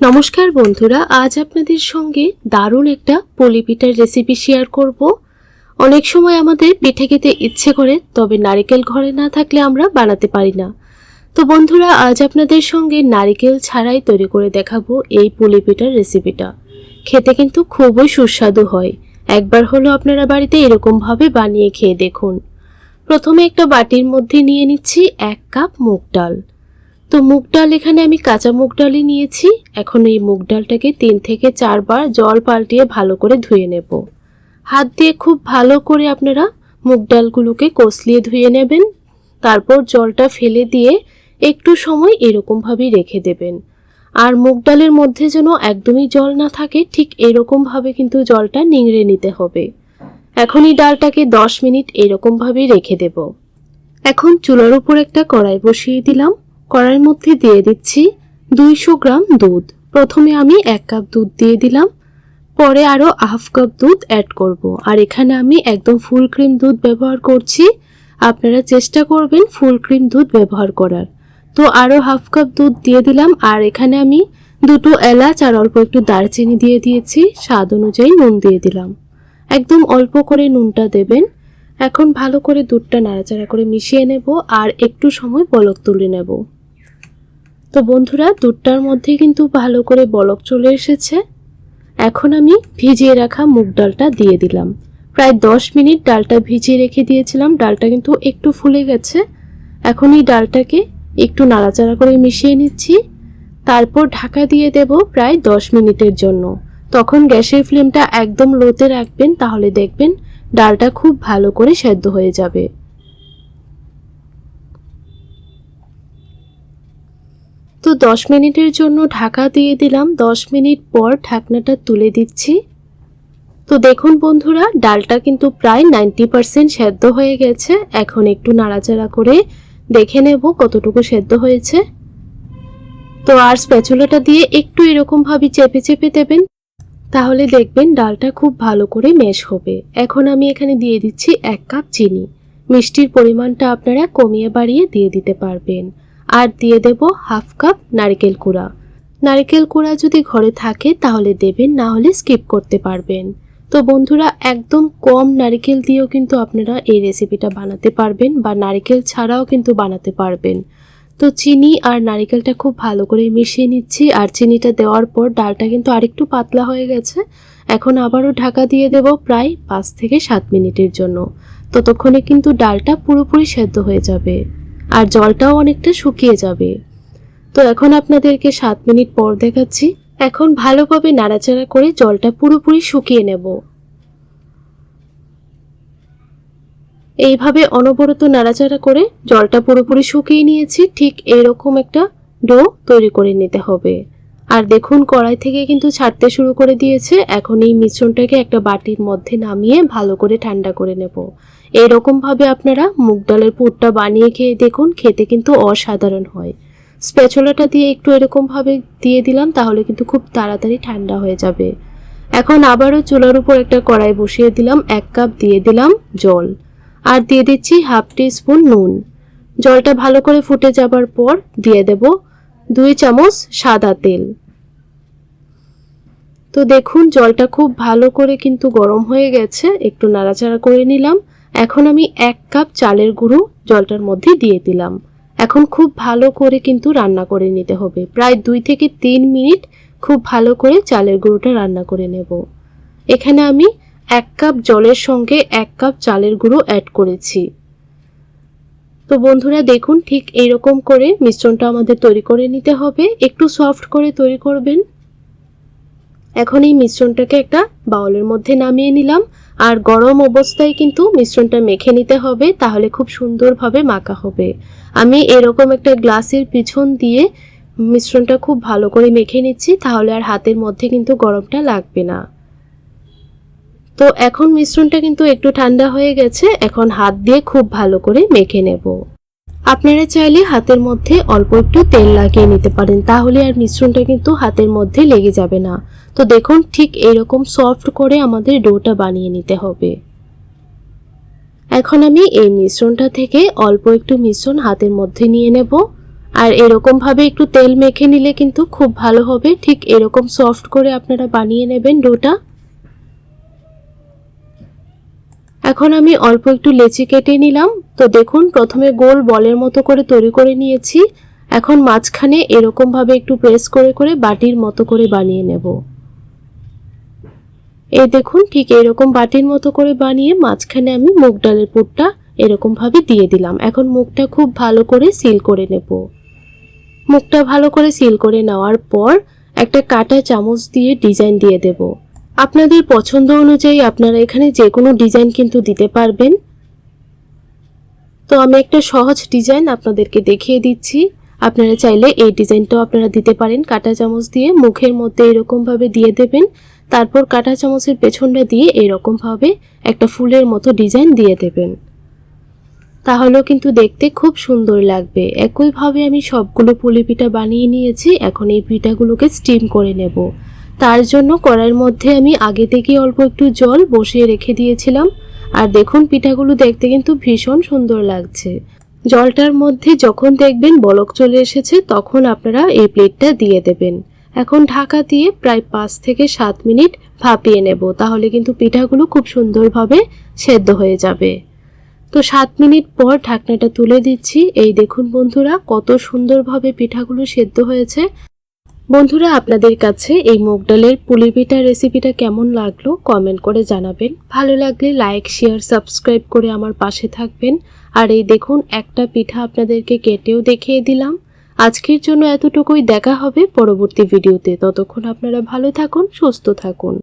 নমস্কার বন্ধুরা, আজ আপনাদের সঙ্গে দারুণ একটা পলি পিঠার রেসিপি শেয়ার করব। অনেক সময় আমাদের পিঠে খেতে ইচ্ছে করে, তবে নারকেল ঘরে না থাকলে আমরা বানাতে পারি না। তো বন্ধুরা, আজ আপনাদের সঙ্গে নারকেল ছাড়াই তৈরি করে দেখাবো এই পলি পিঠার রেসিপিটা খেতে কিন্তু খুবই সুস্বাদু হয়। একবার হলো আপনারা বাড়িতে এরকমভাবে বানিয়ে খেয়ে দেখুন। প্রথমে একটা বাটির মধ্যে নিয়ে নিচ্ছি এক কাপ মুগ ডাল। তো মুগ ডাল এখানে আমি কাঁচা মুগ ডালই নিয়েছি। এখন এই মুগ ডালটাকে তিন থেকে চারবার জল পাল্টিয়ে ভালো করে ধুয়ে নেব। হাত দিয়ে খুব ভালো করে আপনারা মুগ ডালগুলোকে কষলিয়ে ধুয়ে নেবেন। তারপর জলটা ফেলে দিয়ে একটু সময় এরকমভাবেই রেখে দেবেন। আর মুগ ডালের মধ্যে যেন একদমই জল না থাকে, ঠিক এরকমভাবে কিন্তু জলটা নিংড়ে নিতে হবে। এখন এই ডালটাকে দশ মিনিট এরকমভাবেই রেখে দেব। এখন চুলার উপর একটা কড়াই বসিয়ে দিলাম। কড়াইয়ের মধ্যে দিয়ে দিচ্ছি দুইশো গ্রাম দুধ। প্রথমে আমি এক কাপ দুধ দিয়ে দিলাম। পরে আরও হাফ কাপ দুধ অ্যাড করব। আর এখানে আমি একদম ফুল ক্রিম দুধ ব্যবহার করছি। আপনারা চেষ্টা করবেন ফুল ক্রিম দুধ ব্যবহার করার। তো আরও হাফ কাপ দুধ দিয়ে দিলাম। আর এখানে আমি দুটো এলাচ আর অল্প একটু দারচিনি দিয়ে দিয়েছি। স্বাদ অনুযায়ী নুন দিয়ে দিলাম। একদম অল্প করে নুনটা দেবেন। এখন ভালো করে দুধটা নাড়াচাড়া করে মিশিয়ে নেব। আর একটু সময় বলক তুলে নেব। তো বন্ধুরা, দুধটার মধ্যে কিন্তু ভালো করে বলক চলে এসেছে। এখন আমি ভিজিয়ে রাখা মুগ ডালটা দিয়ে দিলাম। প্রায় দশ মিনিট ডালটা ভিজিয়ে রেখে দিয়েছিলাম। ডালটা কিন্তু একটু ফুলে গেছে। এখন এই ডালটাকে একটু নাড়াচাড়া করে মিশিয়ে নিচ্ছি। তারপর ঢাকা দিয়ে দেব প্রায় দশ মিনিটের জন্য। তখন গ্যাসের ফ্লেমটা একদম লোতে রাখবেন, তাহলে দেখবেন ডালটা খুব ভালো করে সেদ্ধ হয়ে যাবে। তো দশ মিনিটের জন্য ঢাকা দিয়ে দিলাম। দশ মিনিট পর ঢাকনাটা তুলে দিচ্ছি। তো দেখুন বন্ধুরা, ডালটা কিন্তু প্রায় নাইনটি পারসেন্ট সেদ্ধ হয়ে গেছে। এখন একটু নাড়াচাড়া করে দেখে নেব কতটুকু সেদ্ধ হয়েছে। তো আর স্প্যাচুলাটা দিয়ে একটু এরকমভাবে চেপে চেপে দেবেন, তাহলে দেখবেন ডালটা খুব ভালো করে মেশ হবে। এখন আমি এখানে দিয়ে দিচ্ছি এক কাপ চিনি। মিষ্টির পরিমাণটা আপনারা কমিয়ে বাড়িয়ে দিয়ে দিতে পারবেন। আর দিয়ে দেব হাফ কাপ নারকেল কুড়া। নারকেল কুড়া যদি ঘরে থাকে তাহলে দেবেন, না হলে স্কিপ করতে পারবেন। তো বন্ধুরা, একদম কম নারকেল দিয়েও কিন্তু আপনারা এই রেসিপিটা বানাতে পারবেন বা নারকেল ছাড়াও কিন্তু বানাতে পারবেন। তো চিনি আর নারিকেলটা খুব ভালো করে মিশিয়ে নিচ্ছি আর চিনিটা দেওয়ার পর ডালটা কিন্তু আরেকটু পাতলা হয়ে গেছে। এখন আবারও ঢাকা দিয়ে দেব প্রায় পাঁচ থেকে সাত মিনিটের জন্য। ততক্ষণে কিন্তু ডালটা পুরোপুরি সেদ্ধ হয়ে যাবে। আর জলটাও অনেকটা শুকিয়ে যাবে। তো এখন আপনাদেরকে সাত মিনিট পর দেখাচ্ছি। এখন ভালোভাবে নাড়াচাড়া করে জলটা পুরোপুরি শুকিয়ে নেব। এইভাবে অনবরত নাড়াচাড়া করে জলটা পুরোপুরি শুকিয়ে নিয়েছি, ঠিক এরকম একটা ডো তৈরি করে নিতে হবে। আর দেখুন, কড়াই থেকে কিন্তু ছাড়তে শুরু করে দিয়েছে। এখন এই মিশ্রণটাকে একটা বাটির মধ্যে নামিয়ে ভালো করে ঠান্ডা করে নেব। এইরকমভাবে আপনারা মুগ ডালের পুরটা বানিয়ে খেয়ে দেখুন, খেতে কিন্তু অসাধারণ হয়। স্পেচলাটা দিয়ে একটু এরকমভাবে দিয়ে দিলাম, তাহলে কিন্তু খুব তাড়াতাড়ি ঠান্ডা হয়ে যাবে। এখন আবারও চুলার উপর একটা কড়াই বসিয়ে দিলাম, এক কাপ দিয়ে দিলাম জল। আর দিয়ে দিচ্ছি হাফ টি স্পুন নুন। জলটা ভালো করে ফুটে যাবার পর দিয়ে দেব দুই চামচ সাদা তেল। তো দেখুন, জলটা খুব ভালো করে কিন্তু গরম হয়ে গেছে, একটু নাড়াচাড়া করে নিলাম। এখন আমি এক কাপ চালের গুঁড়ো জলটার মধ্যে দিয়ে দিলাম। এখন খুব ভালো করে কিন্তু রান্না করে নিতে হবে। প্রায় দুই থেকে তিন মিনিট খুব ভালো করে চালের গুঁড়োটা রান্না করে নেব। এখানে আমি এক কাপ জলের সঙ্গে এক কাপ চালের গুঁড়ো অ্যাড করেছি। তো বন্ধুরা দেখুন, ঠিক এইরকম করে মিশ্রণটা আমাদের তৈরি করে নিতে হবে। একটু সফট করে তৈরি করবেন। এখন এই মিশ্রণটাকে একটা বাউলের মধ্যে নামিয়ে নিলাম। আর গরম অবস্থায় কিন্তু মিশ্রণটা মেখে নিতে হবে, তাহলে খুব সুন্দরভাবে মাখা হবে। আমি এরকম একটা গ্লাসের পিছন দিয়ে মিশ্রণটা খুব ভালো করে মেখে নিচ্ছি, তাহলে আর হাতের মধ্যে কিন্তু গরমটা লাগবে না। তো এখন মিশ্রণটা কিন্তু একটু ঠান্ডা হয়ে গেছে, এখন হাত দিয়ে খুব ভালো করে মেখে নেব। আপনারা চাইলে হাতের মধ্যে অল্প একটু তেল লাগিয়ে নিতে পারেন, তাহলে আর মিশ্রণটা কিন্তু হাতের মধ্যে লেগে যাবে না। তো দেখুন, ঠিক এরকম সফট করে আমাদের ডোটা বানিয়ে নিতে হবে। এখন আমি এই মিশ্রণটা থেকে অল্প একটু মিশ্রণ হাতের মধ্যে নিয়ে নেব। আর এরকমভাবে একটু তেল মেখে নিলে কিন্তু খুব ভালো হবে। ঠিক এরকম সফট করে আপনারা বানিয়ে নেবেন ডোটা। এখন আমি অল্প একটু লেচি কেটে নিলাম। তো দেখুন, প্রথমে গোল বলের মতো করে তৈরি করে নিয়েছি। এখন মাঝখানে এরকমভাবে একটু প্রেস করে করে বাটির মতো করে বানিয়ে নেব। এই দেখুন, ঠিক এরকম বাটির মতো করে বানিয়ে মাঝখানে আমি মুগ ডালের পুরটা এরকমভাবে দিয়ে দিলাম। এখন মুখটা খুব ভালো করে সিল করে নেব। মুখটা ভালো করে সিল করে নেওয়ার পর একটা কাটা চামচ দিয়ে ডিজাইন দিয়ে দেব। আপনাদের পছন্দ অনুযায়ী আপনারা এখানে যে কোনো ডিজাইন কিন্তু দিতে পারবেন। তো আমি একটা সহজ ডিজাইন আপনাদেরকে দেখিয়ে দিচ্ছি। আপনারা চাইলে এই ডিজাইনটাও আপনারা দিতে পারেন। কাটা চামচ দিয়ে মুখের মধ্যে এরকমভাবে দিয়ে দেবেন। তারপর কাটা চামচের পেছনটা দিয়ে এরকমভাবে একটা ফুলের মতো ডিজাইন দিয়ে দেবেন। তাহলেও কিন্তু দেখতে খুব সুন্দর লাগবে। একইভাবে আমি সবগুলো পুলি পিঠা বানিয়ে নিয়েছি। এখন এই পিঠাগুলোকে স্টিম করে নেব। তার জন্য কড়াইয়ের মধ্যে আমি আগে থেকে অল্প একটু জল বসিয়ে রেখে দিয়েছিলাম। আর দেখুন, পিঠাগুলো দেখতে কিন্তু ভীষণ সুন্দর লাগছে। জলটার মধ্যে যখন দেখবেন বলক চলে এসেছে, তখন আপনারা এই প্লেটটা দিয়ে দেবেন। এখন ঢাকা দিয়ে প্রায় পাঁচ থেকে সাত মিনিট ভাপিয়ে নেব, তাহলে কিন্তু পিঠাগুলো খুব সুন্দরভাবে সেদ্ধ হয়ে যাবে। তো সাত মিনিট পর ঢাকনাটা তুলে দিচ্ছি। এই দেখুন বন্ধুরা, কত সুন্দরভাবে পিঠাগুলো সেদ্ধ হয়েছে। বন্ধুরা, আপনাদের কাছে এই মুগ ডালের পুলি পিঠা রেসিপিটা কেমন লাগল কমেন্ট করে জানাবেন। ভালো লাগলে লাইক শেয়ার সাবস্ক্রাইব করে আমার পাশে থাকবেন। আর এই দেখুন, একটা পিঠা আপনাদেরকে কেটেও দেখিয়ে দিলাম। আজকের জন্য এতটুকুই, দেখা হবে পরবর্তী ভিডিওতে ততক্ষণ আপনারা ভালো থাকুন, সুস্থ থাকুন।